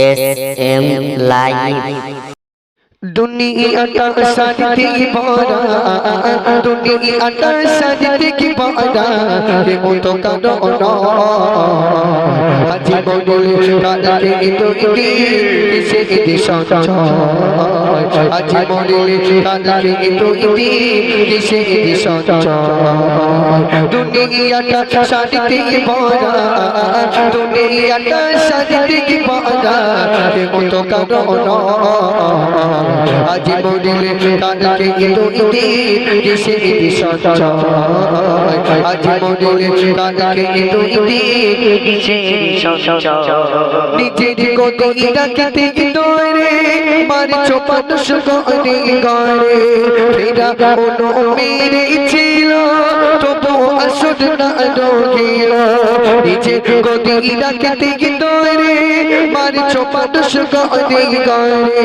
S M live দুনিয়াটা কি বড়া দুনিয়াটা কি বড়া কে মতো না আজি তো ইতি কিসে ইতি সঞ্চয় আজি তো ইতি কিসে ইতি সঞ্চয় দুনিয়াটা কি বড়া দুনিয়াটা কি বড়া কে মতো না আজি মদিলে কানকে ইতো ইতি সঞ্চয় আজি মদিলে কানকে ইতো ইতি কিসে ইতি সঞ্চয় নিজের গতি ডাকতে ইতো রে মার চোপাট সুগনি গরে ফেরা কোনো মেরে ছিল তবু আসুদ না রোগিল নিজের গতি ডাকতে ইতো রে মার চোপাট সুগনি গরে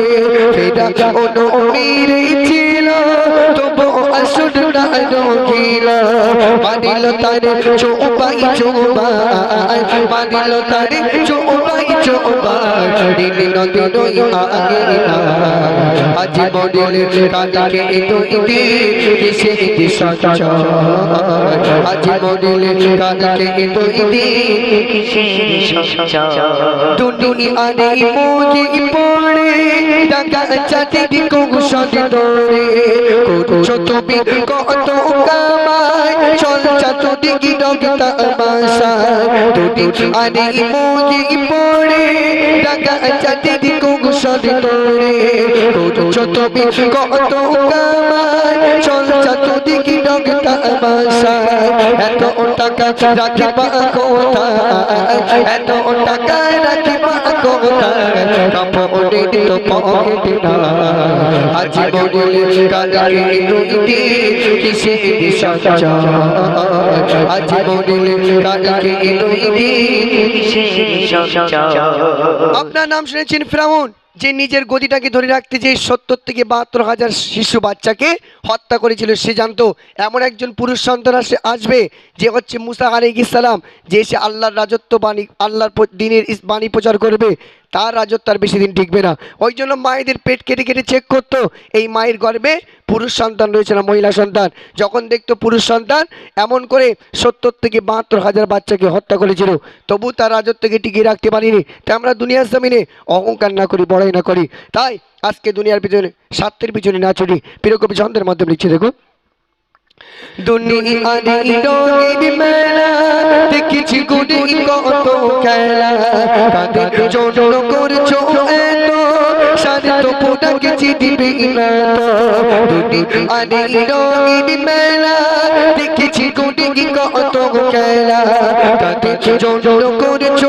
ফেরা কোনো মেরে ছিল, তবু আসুদ না রোগিল মানিল তারে চোপাই চোপাই মানিল তারে চোপাই চোপাই দিন নদিন আগে। না আজ মডিলে কালকে এতো ইতি সঞ্চয় আজ মডিলে কালকে সঞ্চয় দুনি আনে মোজি পড়ে টাকা চাটি কৌশল দরে করছ তুমি কত কামাই চল চাতো দিগি ডগতা মাসা দুনি আনে মোজি পড়ে টাকা চাটি কৌশল দরে করছ তুমি টাকা রাখিবা কোথায় এত টাকা রাখিবা কোথায় তো পকেটে না বলে কালকে দুটি কিসে দিশা আজ বলে কালকে দুটি কিসে দিশা আপনার নাম শুনেছেন ফ্রাউন, যে নিজের গদিটাকে ধরে রাখতে যে সত্তর থেকে বাহাত্তর হাজার শিশু বাচ্চাকে হত্যা করেছিল, সে জানতো এমন একজন পুরুষ সন্তান আসে, আসবে যে হচ্ছে মুসা আলী ইসালাম যে সে আল্লাহর রাজত্ব বাণী, আল্লাহর দিনের বাণী প্রচার করবে, তার রাজত্ব আর বেশি দিন টিকবে না। ওই জন্য মায়েদের পেট কেটে কেটে চেক করতো। এই মায়ের গর্ভে পুরুষ সন্তান রয়েছে না মহিলা সন্তান? যখন দেখতো পুরুষ সন্তান, এমন করে সত্তর থেকে বাহাত্তর হাজার বাচ্চাকে হত্যা করেছিল। তবু তার রাজত্বকে টিকিয়ে রাখতে পারিনি। তাই আমরা দুনিয়ার জমিনে অহংকার না করি, বড়াই না করি। তাই আজকে দুনিয়ার পিছনে, স্বার্থের পিছনে না ছুটি। প্রিয়কবি ছন্দের মাধ্যমে লিখছে, দেখো। দুনিয়ার গুনি কত খেলা। করছ সারে তো পোটা কিছু দিবে দুনিয়ার রঙিন মেলা দেখেছি গুটি কত খেলা তাতে জন্য করেছ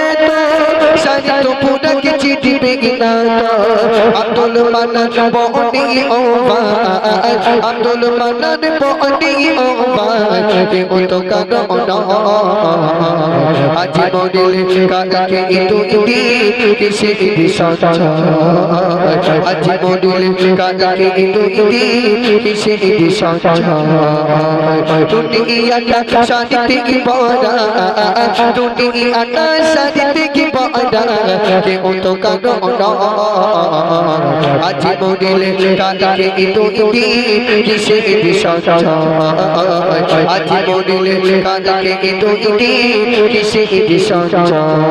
এত সারে তো পোটা কিছু দিবে না তো? আব্দুল মান্নান বনি ও ভাই আব্দুল মান্নান বনি ও ভাই কে তো কানো আজ মডিলে কালকে ইতু ইতি কিসে ইতি সঞ্চয় আজ মডিলে কালকে ইতু ইতি কিসে ইতি সঞ্চয় দুনিয়াটা শান্তি কি বড়া দুনিয়াটা শান্তি কি বড়া কে তো কানো আজ মডিলে কালকে ইতু ইতি কিসে ইতি সঞ্চয় আজ মডিলে কালকে ইতু ইতি কিসে ইতি সঞ্চয়